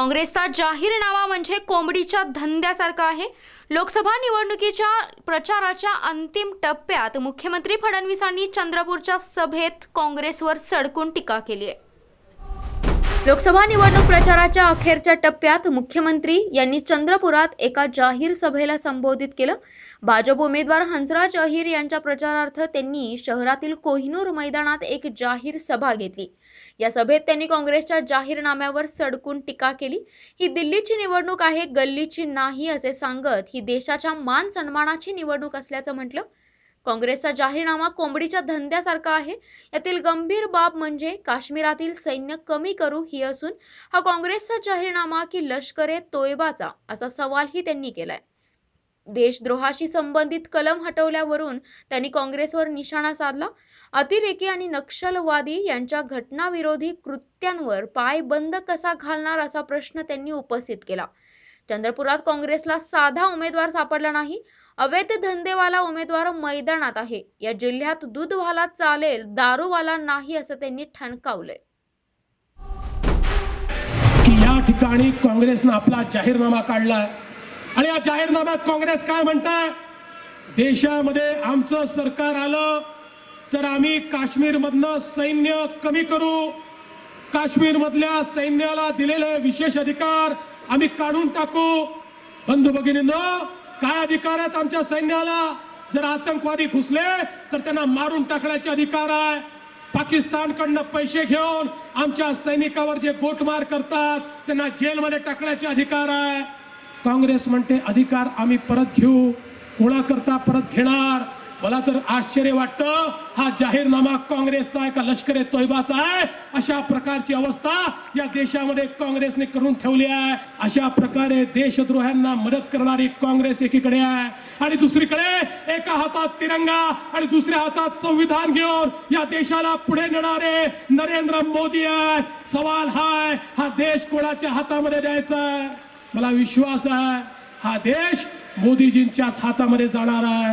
काँग्रेसचा जाहीरनामा म्हणजे कोंबडीच्या धंद्यासारखा आहे. लोकसभा निवडणुकीच्या प्रचाराच्या अंतिम टप्प्यात मुख्यमंत्री फडणवीसांनी चंद्रपूरच्या सभेत काँग्रेसवर सडकून टीका केली आहे. लोकसभा निवडणूक प्रचाराच्या अखेरच्या टप्प्यात मुख्यमंत्री यांनी चंद्रपुरात एका जाहीर सभेला संबोधित केलं. भाजप उमेदवार हंसराज अहिर यांच्या प्रचारार्थ त्यांनी शहरातील कोहिनूर मैदानात एक जाहीर सभा घेतली. या सभेत त्यांनी काँग्रेसच्या जाहीरनाम्यावर सडकून टीका केली. ही दिल्लीची निवडणूक आहे गल्लीची नाही असे सांगत ही देशाच्या मान सन्मानाची निवडणूक असल्याचं म्हटलं. काँग्रेसचा जाहीरनामा कोंबडीच्या धंद्यासारखा आहे. यातील गंभीर बाब म्हणजे काश्मीरातील सैन्य कमी करू ही असून हा काँग्रेसचा जाहीरनामा की लष्कर ए तोयबाचा असा सवालही त्यांनी केलाय. देशद्रोहाशी संबंधित कलम हटवल्यावरून त्यांनी काँग्रेसवर निशाणा साधला. अतिरेकी आणि नक्षलवादी यांच्या घटनाविरोधी कृत्यांवर पाय बंद कसा घालणार असा प्रश्न त्यांनी उपस्थित केला. चंद्रपुरात काँग्रेसला साधा उमेदवार सापडला नाही. अवैध धंदेवाला उमेदवार मैदानात आहे. या जिल्ह्यात दूधवाला चालेल दारूवाला नाही असं त्यांनी ठणकावलंय. या ठिकाणी काँग्रेसनं आपला जाहीरनामा काढला आणि या जाहीरनाम्यात काँग्रेस काय म्हणताय? देशामध्ये आमचं सरकार आलं तर आम्ही काश्मीरमधनं सैन्य कमी करू. काश्मीरमधल्या सैन्याला दिलेले विशेष अधिकार आम्ही काढून टाकू. बंधू भगिनींनो काय अधिकार आहेत आमच्या सैन्याला? जर आतंकवादी घुसले तर त्यांना मारून टाकण्याचे अधिकार आहे. पाकिस्तानकडनं पैसे घेऊन आमच्या सैनिकावर जे गोटमार करतात त्यांना जेलमध्ये टाकण्याचे अधिकार आहे. काँग्रेस म्हणते अधिकार आम्ही परत घेऊ. कोणाकरता परत घेणार. मला तर आश्चर्य वाटतं हा जाहीरनामा काँग्रेसचा आहे का लष्कर ए तोयबाचा आहे. अशा प्रकारची अवस्था या देशामध्ये काँग्रेसने करून ठेवली आहे. अशा प्रकारे देशद्रोह्यांना मदत करणारी काँग्रेस एकीकडे आहे. आणि दुसरीकडे एका हातात तिरंगा आणि दुसऱ्या हातात संविधान घेऊन या देशाला पुढे नेणारे नरेंद्र मोदी आहे सवाल हाय हा देश कोणाच्या हातामध्ये द्यायचा आहे? मला विश्वास आहे हा देश मोदीजींच्याच हातामध्ये जाणार आहे.